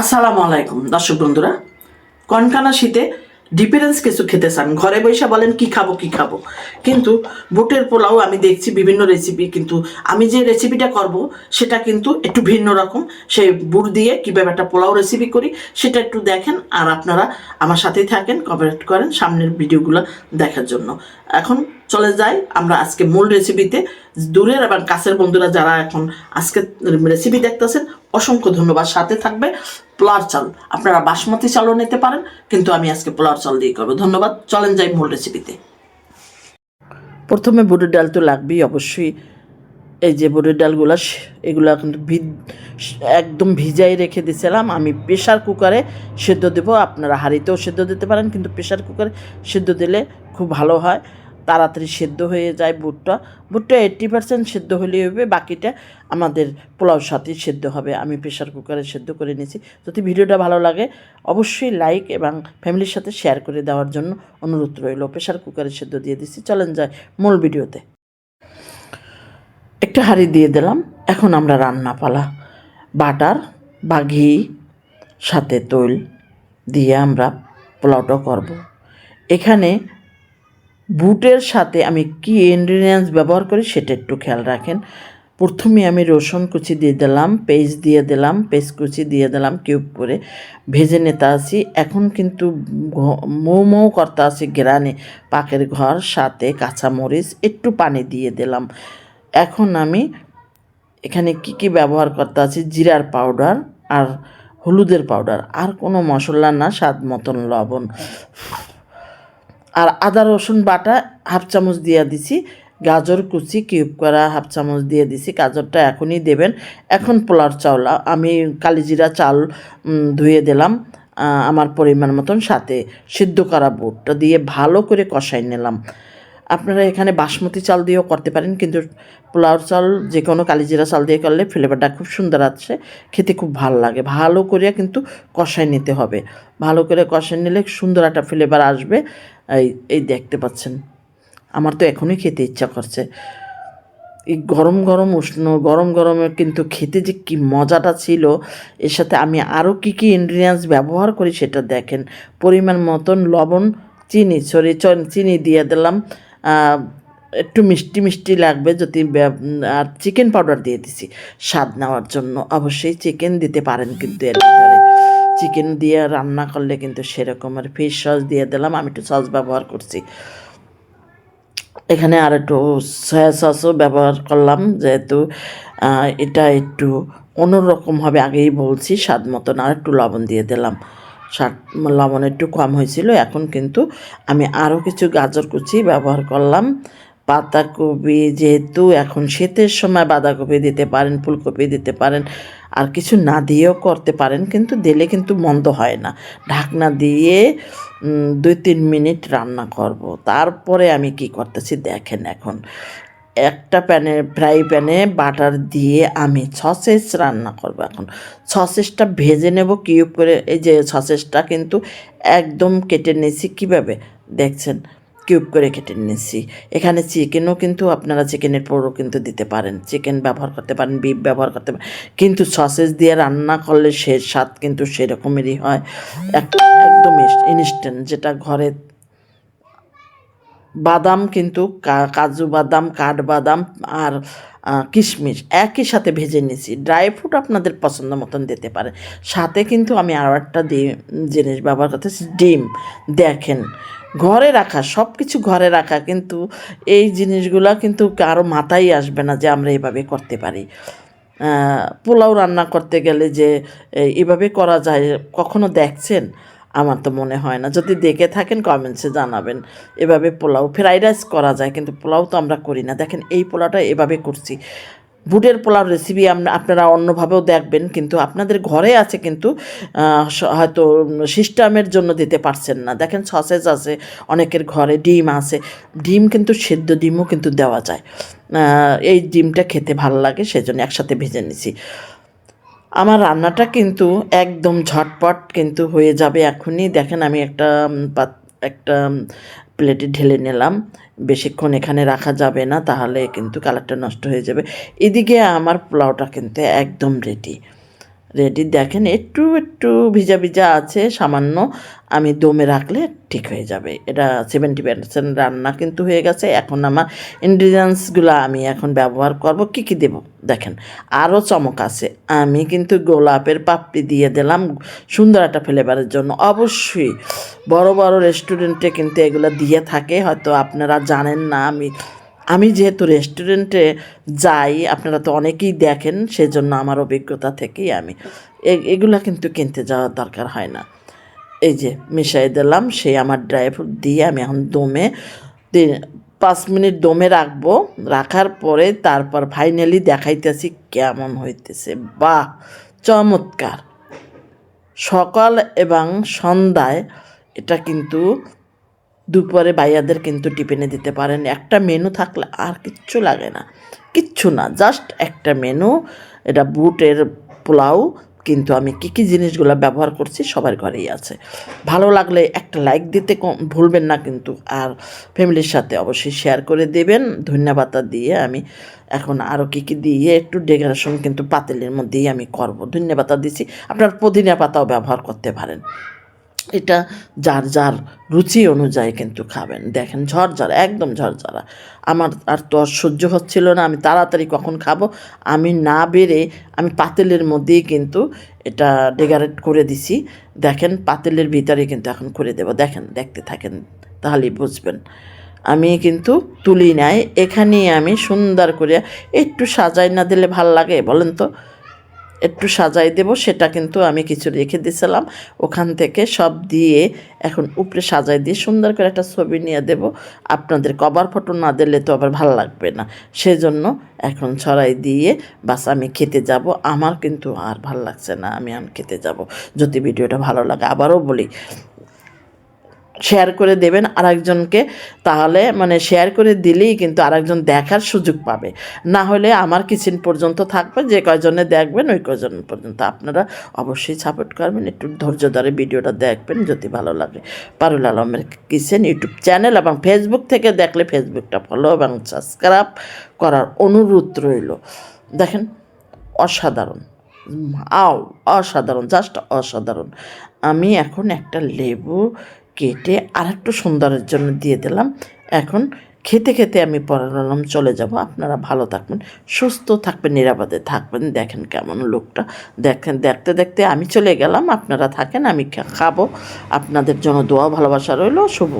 আসসালামু আলাইকুম, দর্শক বন্ধুরা। কনকানা শীতে ডিফারেন্স কিছু খেতে চান। ঘরে বসে বলেন, কি খাব কি খাব? কিন্তু বুটের পোলাও আমি দেখছি বিভিন্ন রেসিপি কিন্তু আমি যে রেসিপিটা করব, সেটা কিন্তু একটু ভিন্ন রকম। সেই বুট দিয়ে কীভাবে একটা পোলাও রেসিপি করি, সেটা একটু দেখেন, আর আপনারা আমার সাথেই থাকেন কমেন্ট করেন সামনের ভিডিওগুলো দেখার জন্য। এখন চলে যাই আমরা আজকে মূল রেসিপিতে দূরের এবং কাছের বন্ধুরা যারা এখন আজকে রেসিপি দেখতেছেন, অসংখ্য ধন্যবাদ। সাথে থাকবে পোলার চাল। আপনারা বাসমতি চালও নিতে পারেন, কিন্তু আমি আজকে পোলার চাল দিয়ে করব। ধন্যবাদ। চলেন যাই মূল রেসিপিতে প্রথমে বুটের ডাল তো লাগবেই অবশ্যই। এই যে বুটের ডালগুলো, এগুলো কিন্তু একদম ভিজাই রেখে দিয়েছিলাম আমি প্রেশার কুকারে সেদ্ধ দেবো। আপনারা হাঁড়িতেও সেদ্ধ দিতে পারেন, কিন্তু প্রেশার কুকারে সেদ্ধ দিলে খুব ভালো হয়। তাড়াতাড়ি সেদ্ধ হয়ে যায় বুটটা। বুটটা এইট্টি পার্সেন্ট সেদ্ধ হলেই হবে, বাকিটা আমাদের পোলাওর সাথেই সেদ্ধ হবে। আমি প্রেশার কুকারে সেদ্ধ করে নিয়েছি। যদি ভিডিওটা ভালো লাগে, অবশ্যই লাইক এবং ফ্যামিলির সাথে শেয়ার করে দেওয়ার জন্য অনুরোধ রইল। প্রেশার কুকারে সেদ্ধ দিয়ে দিচ্ছি। চলেন যায় মূল ভিডিওতে। একটা হাঁড়ি দিয়ে দিলাম। এখন আমরা রান্না পালা। বাটার বা ঘি, সাথে তৈল দিয়ে আমরা পোলাওটা করব। এখানে বুটের সাথে আমি কি ইনগ্রিডিয়েন্টস ব্যবহার করি সেটা একটু খেয়াল রাখেন। প্রথমে আমি রসুন কুচি দিয়ে দিলাম, পেস্ট দিয়ে দিলাম, পেস্ট কুচি দিয়ে দিলাম, কিউব করে ভেজে নিতে আসি। এখন কিন্তু মৌ মৌ করতে আসি গ্রানে পাকের ঘর, সাথে কাঁচামরিচ, একটু পানি দিয়ে দিলাম। এখন আমি এখানে কি কি ব্যবহার করতে আছি জিরার পাউডার আর হলুদের পাউডার। আর কোনো মশলা না, স্বাদ মতন লবণ। আর আদা, রসুন বাটা হাফ চামচ দিয়ে দিছি। গাজর কুচি কিউব করা হাফ চামচ দিয়ে দিছি। গাজরটা এখনই দেবেন। এখন পোলার চাউল, আমি কালিজিরা চাল ধুয়ে দিলাম আমার পরিমাণ মতন সাথে সিদ্ধ করা বুটটা দিয়ে ভালো করে কষাই নিলাম। আপনারা এখানে বাসমতি চাল দিয়েও করতে পারেন, কিন্তু পোলাওর চাল যে কোনো কালিজিরা চাল দিয়ে করলে ফ্লেভারটা খুব সুন্দর আছে খেতে খুব ভালো লাগে। ভালো করে কিন্তু কষাই নিতে হবে। ভালো করে কষাই নিলে সুন্দর একটা ফ্লেভার আসবে। এই এই দেখতে পাচ্ছেন। আমার তো এখনই খেতে ইচ্ছা করছে। এই গরম গরম উষ্ণ, গরম গরমে কিন্তু খেতে যে কি মজাটা ছিল, এর সাথে আমি আরও কী কী ইনগ্রিডিয়েন্টস ব্যবহার করি সেটা দেখেন। পরিমাণ মতন লবণ, চিনি, সরি চিনি দিয়ে দিলাম। একটু মিষ্টি মিষ্টি লাগবে যদি আর চিকেন পাউডার দিয়ে দিছি। স্বাদ নেওয়ার জন্য। অবশ্যই চিকেন দিতে পারেন কিন্তু এর ভিতরে। চিকেন দিয়ে রান্না করলে কিন্তু সেরকমের ফিশ সস দিয়ে দিলাম, আমি একটু সস ব্যবহার করছি। এখানে আর একটু সয়া সসও ব্যবহার করলাম, যেহেতু এটা একটু অন্যরকম হবে, আগেই বলছি, স্বাদ মতন আর একটু লবণ দিয়ে দিলাম। স্বাদ, লবণ একটু কম হয়েছিল, এখন কিন্তু আমি আরও কিছু গাজর কুচি ব্যবহার করলাম। পাতাকপি যেহেতু এখন শীতের সময় বাঁধাকপি দিতে পারেন, ফুলকপি দিতে পারেন, আর কিছু না দিয়েও করতে পারেন, কিন্তু দিলে কিন্তু মন্দ হয় না। ঢাকনা দিয়ে দুই তিন মিনিট রান্না করব। তারপরে আমি কি করতেছি দেখেন এখন। একটা প্যানে, ফ্রাই প্যানে বাটার দিয়ে আমি সসেস রান্না করব এখন। সসেসটা ভেজে নেব, কিউব করে, এই যে সসেসটা কিন্তু একদম কেটে নিয়েছি কীভাবে? দেখছেন কিউব করে কেটে নিয়েছি। এখানে চিকেনও কিন্তু আপনারা চিকেনের পরও কিন্তু দিতে পারেন। চিকেন ব্যবহার করতে পারেন, বিফ ব্যবহার করতে পারেন। কিন্তু সসেজ দিয়ে রান্না করলে সে স্বাদ কিন্তু সেরকমেরই হয়। এক- একদম ইনস্ট্যান্ট যেটা ঘরে বাদাম কিন্তু কাজু বাদাম, কাঠবাদাম আর কিশমিশ একই সাথে ভেজে নিয়েছি। ড্রাই ফ্রুট আপনাদের পছন্দ মতন দিতে পারেন সাথে কিন্তু আমি আরও একটা জিনিস ব্যবহার করতেছি, ডিম। দেখেন ঘরে রাখা সব কিছু ঘরে রাখা, কিন্তু এই জিনিসগুলো কিন্তু কারও মাথায় আসবে না যে আমরা এভাবে করতে পারি। পোলাও রান্না করতে গেলে যে এভাবে করা যায়, কখনো দেখছেন? আমার তো মনে হয় না। যদি দেখে থাকেন কমেন্টসে জানাবেন। এভাবে পোলাও, ফ্রাইড রাইস করা যায়, কিন্তু পোলাও তো আমরা করি না। দেখেন, এই পোলাওটা এভাবে করছি। বুটের পোলাও রেসিপি আপনারা অন্যভাবেও দেখবেন, কিন্তু আপনাদের ঘরে আছে কিন্তু হয়তো সিস্টেমের জন্য দিতে পারছেন না। দেখেন সসেজ আছে, অনেকের ঘরে ডিম আছে। ডিম কিন্তু সেদ্ধ ডিমও কিন্তু দেওয়া যায়। এই ডিমটা খেতে ভালো লাগে, সেজন্য একসাথে ভেজে নিছি। আমার রান্নাটা কিন্তু একদম ঝটপট কিন্তু হয়ে যাবে এখনই। দেখেন আমি একটা একটা প্লেটে ঢেলে নিলাম। বেশিক্ষণ এখানে রাখা যাবে না, তাহলে কিন্তু কালারটা নষ্ট হয়ে যাবে। এদিকে আমার পোলাওটা কিন্তু একদম রেডি রেডি। দেখেন, একটু একটু ভিজা ভিজা আছে, সামান্য। আমি দমে রাখলে ঠিক হয়ে যাবে। এটা সেভেন্টি পার্সেন্ট রান্না কিন্তু হয়ে গেছে। এখন আমার ইনগ্রিডিয়েন্টসগুলো আমি এখন ব্যবহার করব। কী কী দেবো? দেখেন, আরও চমক আছে। আমি কিন্তু গোলাপের পাপড়ি দিয়ে দিলাম সুন্দর একটা ফ্লেভারের জন্য। অবশ্যই, বড় বড় রেস্টুরেন্টে কিন্তু এগুলো দিয়ে থাকে। হয়তো আপনারা জানেন না, আমি আমি যেহেতু রেস্টুরেন্টে যাই, আপনারা তো অনেকেই দেখেন, সেজন্য আমার অভিজ্ঞতা থেকেই আমি। এগুলা কিন্তু কিনতে যাওয়ার দরকার হয় না। এই যে মিশাই দিলাম সেই আমার ড্রাই ফ্রুট দিয়ে আমি এখন দমে পাঁচ মিনিট দমে রাখব। রাখার পরে তারপর ফাইনালি দেখাইতেছি কেমন হইতেছে। বাহ, চমৎকার! সকাল এবং সন্ধ্যায় এটা কিন্তু দুপুরে বাইয়াদের কিন্তু টিফিনে দিতে পারেন। একটা মেনু থাকলে আর কিচ্ছু লাগে না। কিচ্ছু না জাস্ট একটা মেনু এটা বুটের পোলাও, কিন্তু আমি কী কী জিনিসগুলো ব্যবহার করছি সবার ঘরেই আছে। ভালো লাগলে একটা লাইক দিতে ভুলবেন না কিন্তু, আর ফ্যামিলির সাথে অবশ্যই শেয়ার করে দেবেন। ধন্যবাদ দিয়ে আমি এখন আরও কী কী দিয়ে একটু ডেকোরেশন কিন্তু পাতিলের মধ্যেই আমি করব। ধন্যবাদ দিচ্ছি। আপনার পুদিনা পাতাও ব্যবহার করতে পারেন। এটা যার যার রুচি অনুযায়ী কিন্তু খাবেন। দেখেন ঝরঝরা, একদম ঝরঝরা। আমার আর তো সহ্য হচ্ছিল না, আমি তাড়াতাড়ি কখন খাব? আমি না বেড়ে আমি পাতেলের মধ্যেই কিন্তু এটা ডেকারেট করে দিছি। দেখেন পাতেলের ভিতরে কিন্তু এখন করে দেব। দেখেন, দেখতে থাকেন, তাহলেই বুঝবেন। আমি কিন্তু তুলি নাই। এখানেই আমি সুন্দর করে একটু সাজাই না দিলে ভালো লাগে, বলেন তো? একটু সাজাই দেব, সেটা কিন্তু আমি কিছু রেখে দিয়েছিলাম ওখান থেকে সব দিয়ে এখন উপরে সাজাই দিয়ে সুন্দর করে একটা ছবি নিয়ে দেব। আপনাদের কভার ফটো না দিলে তো আবার ভালো লাগবে না। সেজন্য এখন ছড়াই দিয়ে বাস আমি খেতে যাব। আমার কিন্তু আর ভালো লাগছে না, আমি আমি খেতে যাব। যদি ভিডিওটা ভালো লাগে আবারও বলি শেয়ার করে দেবেন আরেকজনকে, তাহলে মানে শেয়ার করে দিলেই কিন্তু আরেকজন দেখার সুযোগ পাবে। না হলে আমার কিচেন পর্যন্ত থাকবে, যে কয়জনে দেখবেন ওই কয়জন পর্যন্ত আপনারা অবশ্যই সাপোর্ট করবেন। একটু ধৈর্য ধরে ভিডিওটা দেখবেন যদি ভালো লাগে। পারুল আলমের কিচেন ইউটিউব চ্যানেল এবং ফেসবুক থেকে দেখলে ফেসবুকটা ফলো এবং সাবস্ক্রাইব করার অনুরোধ রইল। দেখেন, অসাধারণ। আও অসাধারণ জাস্ট অসাধারণ। আমি এখন একটা লেবু কেটে আরেকটু সুন্দরের জন্য দিয়ে দিলাম। এখন খেতে খেতে আমি পড়ালাম চলে যাব। আপনারা ভালো থাকবেন, সুস্থ থাকবেন, নিরাপদে থাকবেন। দেখেন কেমন লোকটা। দেখেন, দেখতে দেখতে আমি চলে গেলাম। আপনারা থাকেন, আমি খাব। আপনাদের জন্য দোয়া, ভালোবাসা রইল। শুভ